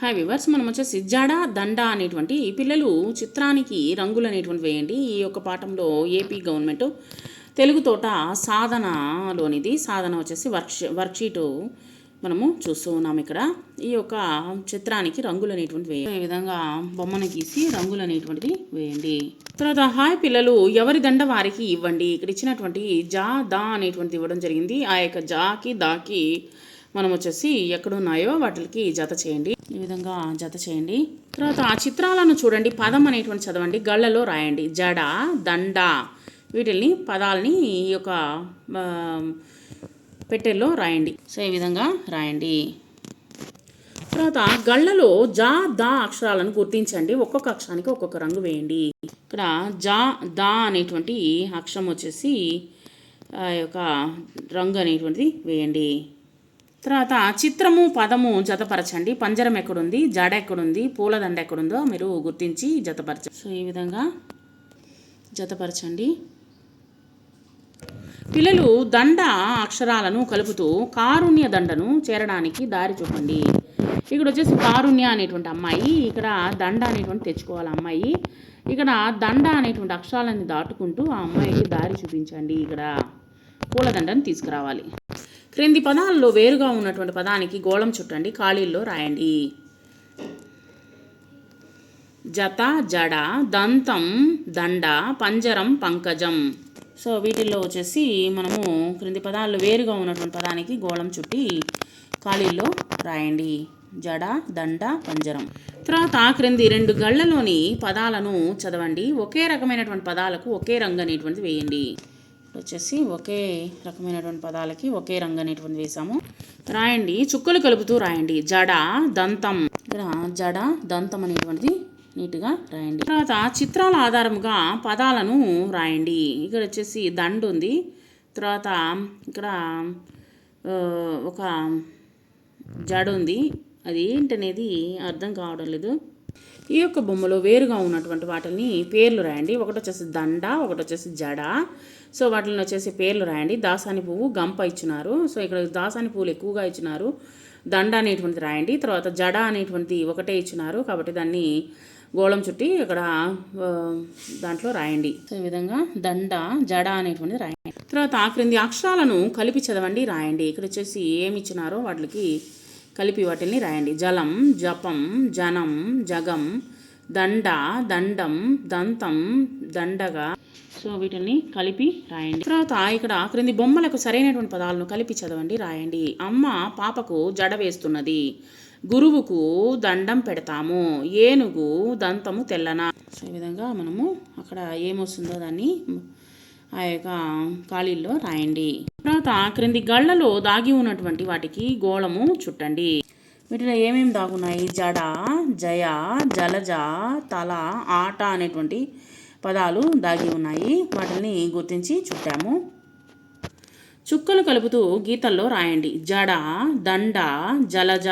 Hi viewers మనం వచ్చేసి జడ దండ అనేటువంటి పిల్లలు చిత్రానికి రంగులు అనేటువంటి వేయండి. ఈ యొక్క పాఠంలో ఏపీ గవర్నమెంట్ తెలుగు తోట సాధనలోనిది. సాధన వచ్చేసి వర్క్ వర్క్షీటు మనము చూస్తూ ఉన్నాం ఇక్కడ. ఈ యొక్క చిత్రానికి రంగులు అనేటువంటి వేయండి. ఈ విధంగా బొమ్మను గీసి రంగులు అనేటువంటిది వేయండి. తర్వాత హాయ్ పిల్లలు ఎవరి దండ వారికి ఇవ్వండి? ఇక్కడ ఇచ్చినటువంటి జా దా అనేటువంటిది ఇవ్వడం జరిగింది. ఆ యొక్క జాకి దాకి మనం వచ్చేసి ఎక్కడున్నాయో వాటికి జత చేయండి. ఈ విధంగా జత చేయండి. తర్వాత ఆ చిత్రాలను చూడండి. పదం అనేటువంటి చదవండి. గళ్ళలో రాయండి. జడ దండ వీటిల్ని పదాలని ఈ యొక్క పెట్టెల్లో రాయండి. సో ఈ విధంగా రాయండి. తర్వాత గళ్ళలో జా దా అక్షరాలను గుర్తించండి. ఒక్కొక్క అక్షరానికి ఒక్కొక్క రంగు వేయండి. ఇక్కడ జా దా అనేటువంటి అక్షరం వచ్చేసి ఆ యొక్క రంగు అనేటువంటిది వేయండి. తర్వాత చిత్రము పదము జతపరచండి. పంజరం ఎక్కడుంది? జడ ఎక్కడుంది? పూలదండ ఎక్కడుందో మీరు గుర్తించి జతపరచండి సో ఈ విధంగా జతపరచండి. పిల్లలు దండ అక్షరాలను కలుపుతూ కారుణ్య దండను చేరడానికి దారి చూపండి. ఇక్కడ వచ్చేసి కారుణ్య అనేటువంటి అమ్మాయి ఇక్కడ దండ అనేటువంటి తెచ్చుకోవాలి అమ్మాయి. ఇక్కడ దండ అనేటువంటి అక్షరాలను దాటుకుంటూ ఆ అమ్మాయికి దారి చూపించండి. ఇక్కడ పూలదండను తీసుకురావాలి. క్రింది పదాల్లో వేరుగా ఉన్నటువంటి పదానికి గోళం చుట్టండి ఖాళీల్లో రాయండి. జత జడ దంతం దండ పంజరం పంకజం. సో వీటిల్లో వచ్చేసి మనము క్రింది పదాల్లో వేరుగా ఉన్నటువంటి పదానికి గోళం చుట్టి ఖాళీల్లో రాయండి. జడ దండ పంజరం. తర్వాత క్రింది రెండు గళ్ళలోని పదాలను చదవండి. ఒకే రకమైనటువంటి పదాలకు ఒకే రంగు అనేటువంటిది వేయండి. వచ్చేసి ఒకే రకమైనటువంటి పదాలకి ఒకే రంగు అనేటువంటి వేసాము రాయండి. చుక్కలు కలుపుతూ రాయండి. జడ దంతం. ఇక్కడ జడ దంతం అనేటువంటిది నీట్గా రాయండి. తర్వాత చిత్రాల ఆధారముగా పదాలను రాయండి. ఇక్కడ వచ్చేసి దండ ఉంది. తర్వాత ఇక్కడ ఒక జడ ఉంది. అది ఏంటనేది అర్థం కావడం లేదు. ఈ యొక్క బొమ్మలో వేరుగా ఉన్నటువంటి వాటిని పేర్లు రాయండి. ఒకటి వచ్చేసి దండ ఒకటి వచ్చేసి జడ. సో వాటిని వచ్చేసి పేర్లు రాయండి. దాసాని పువ్వు గంప ఇచ్చినారు. సో ఇక్కడ దాసాని పువ్వులు ఎక్కువగా ఇచ్చినారు. దండ అనేటువంటిది రాయండి. తర్వాత జడ అనేటువంటిది ఒకటే ఇచ్చినారు. కాబట్టి దాన్ని గోళం చుట్టి ఇక్కడ దాంట్లో రాయండి. సో ఈ విధంగా దండ జడ అనేటువంటిది రాయండి. తర్వాత ఆ క్రింది అక్షరాలను కలిపి చదవండి రాయండి. ఇక్కడ వచ్చేసి ఏమి ఇచ్చినారో వాటికి కలిపి వాటిని రాయండి. జలం జపం జనం జగం దండ దండం దంతం దండగా. సో వీటిని కలిపి రాయండి. తర్వాత ఇక్కడ క్రింది బొమ్మలకు సరైనటువంటి పదాలను కలిపి చదవండి రాయండి. అమ్మ పాపకు జడ వేస్తున్నది. గురువుకు దండం పెడతాము. ఏనుగు దంతము తెల్లన. సో ఈ విధంగా మనము అక్కడ ఏమొస్తుందో దాన్ని ఆ యొక్క ఖాళీల్లో రాయండి. తర్వాత క్రింది గళ్ళలో దాగి ఉన్నటువంటి వాటికి గోళము చుట్టండి. వీటిలో ఏమేమి దాగున్నాయి? జడ జయ జలజ తల ఆట అనేటువంటి పదాలు దాగి ఉన్నాయి. వాటిని గుర్తించి చుట్టాము. చుక్కలు కలుపుతూ గీతల్లో రాయండి. జడ దండ జలజ.